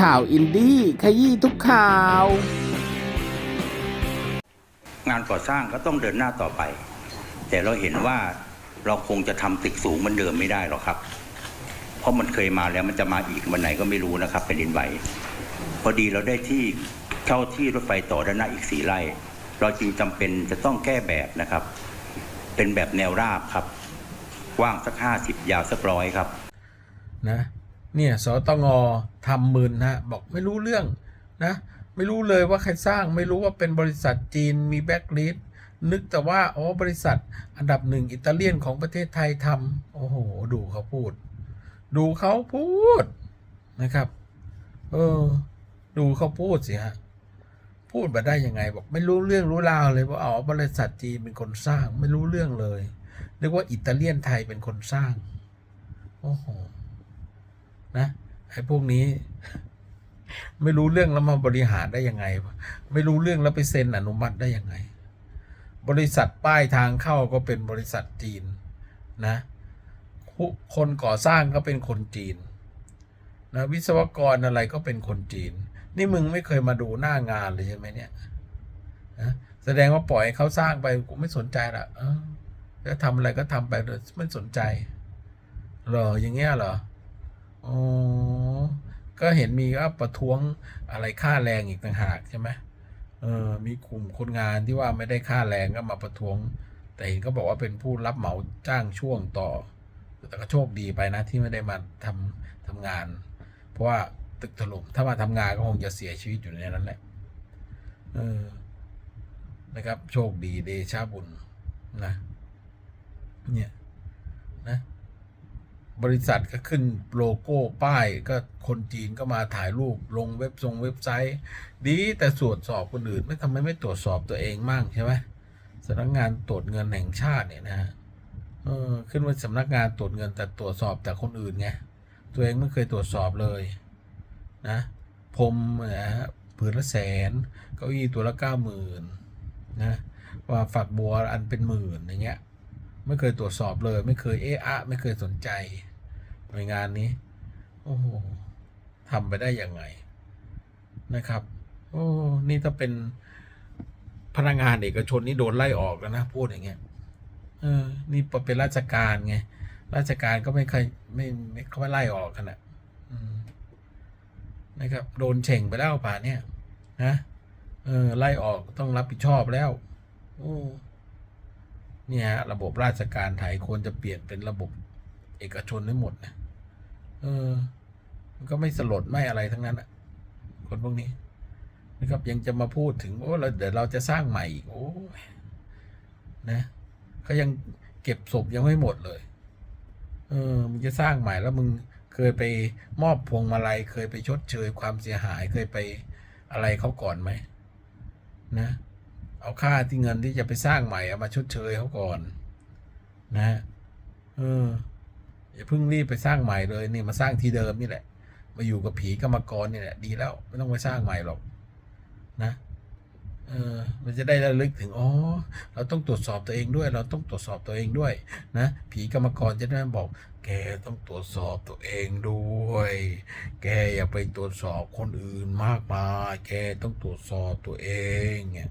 ข่าวอินดี้ขยี้ทุกข่าว งานก่อสร้างก็ต้องเดินหน้าต่อไป แต่เราเห็นว่าเราคงจะทำตึกสูงเหมือนเดิมไม่ได้หรอกครับ เพราะมันเคยมาแล้วมันจะมาอีกวันไหนก็ไม่รู้นะครับแผ่นดินไหวพอดีเราได้ที่เช่าที่รถไฟต่อด้านหน้าอีกสี่ไร่ เราจึงจำเป็นจะต้องแก้แบบนะครับ เป็นแบบแนวราบครับกว้างสักห้าสิบยาวสักร้อยครับ นะ เนี่ยสตงทำมึนนะบอกไม่รู้เรื่องนะไม่รู้เลยว่าใครสร้างไม่รู้ว่าเป็นบริษัทจีนมีแบ็กลิสนึกแต่ว่าอ๋อบริษัทอันดับหนึ่งอิตาเลียนของประเทศไทยทำโอ้โห ดูเขาพูด ดูเขาพูดนะครับ เออ ดูเขาพูดสิฮะพูดมาได้ยังไงบอกไม่รู้เรื่องรู้ราวเลยว่าอ๋อบริษัทจีนเป็นคนสร้าง ไม่รู้เรื่องเลยนึกว่าอิตาเลียนไทยเป็นคนสร้างโอ้โห นะไอ้พวกนี้ ไม่รู้เรื่องแล้วมาบริหารได้ยังไง ไม่รู้เรื่องแล้วไปเซ็นอนุมัติได้ยังไง บริษัทป้ายทางเข้าก็เป็นบริษัทจีนนะคนก่อสร้างก็เป็นคนจีนนะวิศวกรอะไรก็เป็นคนจีน นี่มึงไม่เคยมาดูหน้างานเลยใช่ไหมเนี่ยนะแสดงว่าปล่อยเขาสร้างไปกูไม่สนใจละจะทำอะไรก็ทำไปเลยไม่สนใจหรออย่างเงี้ยเหรอ อ๋อ ก็เห็นมีว่าประท้วงอะไรค่าแรงอีกต่างหากใช่ไหมเออ มีกลุ่มคนงานที่ว่าไม่ได้ค่าแรงก็มาประท้วง แต่เห็นก็บอกว่าเป็นผู้รับเหมาจ้างช่วงต่อ แต่ก็โชคดีไปนะที่ไม่ได้มาทำทำงาน เพราะว่าตึกถล่มถ้ามาทำงานก็คงจะเสียชีวิตอยู่ในนั้นแหละ เออ นะครับ โชคดีเดชาบุญนะ เนี่ย บริษัทก็ขึ้นโลโก้ป้ายก็คนจีนก็มาถ่ายรูปลงเว็บทรงเว็บไซต์ ดีแต่ตรวจสอบคนอื่น ไม่ทำไมไม่ตรวจสอบตัวเองมั่งใช่ไหมสำนักงานตรวจเงินแห่งชาติเนี่ยนะฮะเออขึ้นว่าสำนักงานตรวจเงินแต่ตรวจสอบแต่คนอื่นไงตัวเองไม่เคยตรวจสอบเลยนะพรมนะฮะผืนละแสน เก้าอี้ตัวละเก้าหมื่นนะว่าฝักบัวอันเป็นหมื่นอย่างเงี้ย ไม่เคยตรวจสอบเลย ไม่เคยเอะอะ ไม่เคยสนใจหน่วยงานนี้ โอ้โหทำไปได้ยังไงนะครับ โอ้นี่ถ้าเป็นพนักงานเอกชนนี่โดนไล่ออกแล้วนะพูดอย่างเงี้ยเออ นี่เป็นราชการไงราชการก็ไม่เคยไม่ไม่เขาไม่ไล่ออกกันอะนะครับ โดนเฉ่งไปแล้วป่านเนี่ยนะเออไล่ออกต้องรับผิดชอบแล้ว โอ้ เนี่ยฮะระบบราชการไทยควรจะเปลี่ยนเป็นระบบเอกชนให้หมดนะเออ มันก็ไม่สลดไม่อะไรทั้งนั้นอะคนพวกนี้นะครับยังจะมาพูดถึงโอ้เราเดี๋ยวเราจะสร้างใหม่อีกโอ้นะเขายังเก็บศพยังไม่หมดเลย เออมึงจะสร้างใหม่แล้วมึงเคยไปมอบพวงมาลัยเคยไปชดเชยความเสียหายเคยไปอะไรเขาก่อนไหมนะ เอาค่าที่เงินที่จะไปสร้างใหม่เอามาชดเชยเขาก่อน นะเอออย่าเพิ่งรีบไปสร้างใหม่เลยนี่มาสร้างที่เดิมนี่แหละ มาอยู่กับผีกรรมกรนี่แหละ ดีแล้วไม่ต้องไปสร้างใหม่หรอก นะเออมันจะได้ระลึกถึงอ๋อเราต้องตรวจสอบตัวเองด้วย เราต้องตรวจสอบตัวเองด้วย นะ ผีกรรมกรจะได้บอก แกต้องตรวจสอบตัวเองด้วย แกอย่าไปตรวจสอบคนอื่นมากมายแกต้องตรวจสอบตัวเองเนี่ย